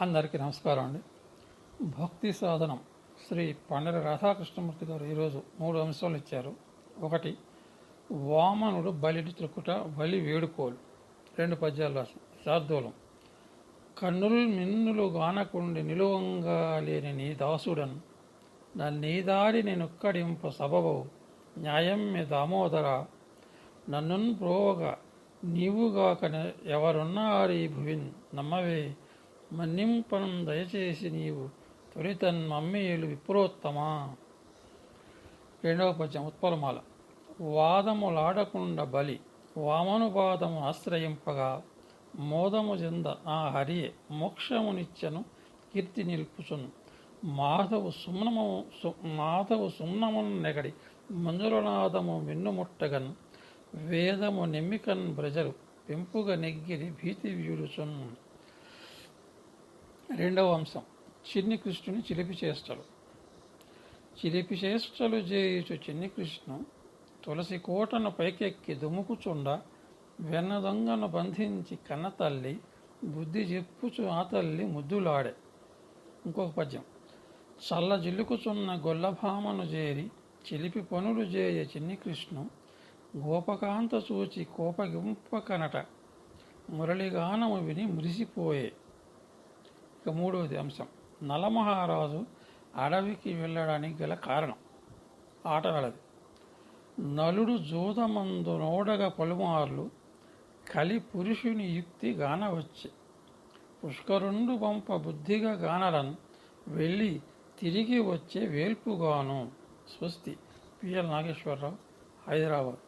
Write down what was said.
అందరికీ నమస్కారం అండి. భక్తి సాధనం శ్రీ పండర రాధాకృష్ణమూర్తి గారు ఈరోజు మూడు అంశాలు ఇచ్చారు. ఒకటి వామనుడు బలిడి త్రుకుట బలి వేడుకోలు. రెండు పద్యాలు రాసి శార్దూలం. కన్నులు మిన్నులు గానకుండి నిలువంగా లేని నీ దాసుడన్. నన్నీదారి నేనొక్కడింప సబబవు న్యాయం మీ దామోదర. నన్నున్ ప్రోవగా. నీవుగాక ఎవరున్నారీ భువిన్ నమ్మవే. మన్నింపనం దయచేసి నీవు తొలితన్ మమ్మీయులు విప్రోత్తమా? రెండవ పద్యం ఉత్పలమాల. వాదములాడకుండ బలి వామనుపాదము ఆశ్రయింపగా మోదము చెంద ఆ హరియే మోక్షమునిచ్చను కీర్తి నిలుపుచును. మాధవు సుమ్నము సు- మాధవు సుమ్నమును నెగడి మంజులనాదము మిన్నుముట్టగన్. వేదము నెమ్మికన్ ప్రజలు పెంపుగా నెగ్గిరి భీతి వీడుచున్. రెండవ అంశం. చిన్ని కృష్ణుని చిలిపి చేష్టలు. చిలిపి చేష్టలు చేయుచు చిన్ని కృష్ణు తులసి కోటను పైకెక్కి దుముకుచుండ వెన్న దొంగను బంధించి కన్న తల్లి బుద్ధి చెప్పుచు ఆ తల్లి ముద్దులాడే. ఇంకొక పద్యం. చల్ల జిల్లుకుచున్న గొల్లభామను చేరి చిలిపి పనులు చేయ చిన్ని కృష్ణు గోపకాంత చూచి కోపగింప కనట మురళిగానము విని మురిసిపోయే. ఇక మూడవది అంశం. నలమహారాజు అడవికి వెళ్ళడానికి గల కారణం. ఆటగాళ్ళది నలుడు జూదమందు నోడగ పలుమార్లు కలి పురుషుని యుక్తి గానవచ్చి పుష్కరుండు పంప బుద్ధిగా గానరన్ వెళ్ళి తిరిగి వచ్చే వేల్పుగాను. స్వస్తి. పిఎల్ నాగేశ్వరరావు హైదరాబాద్.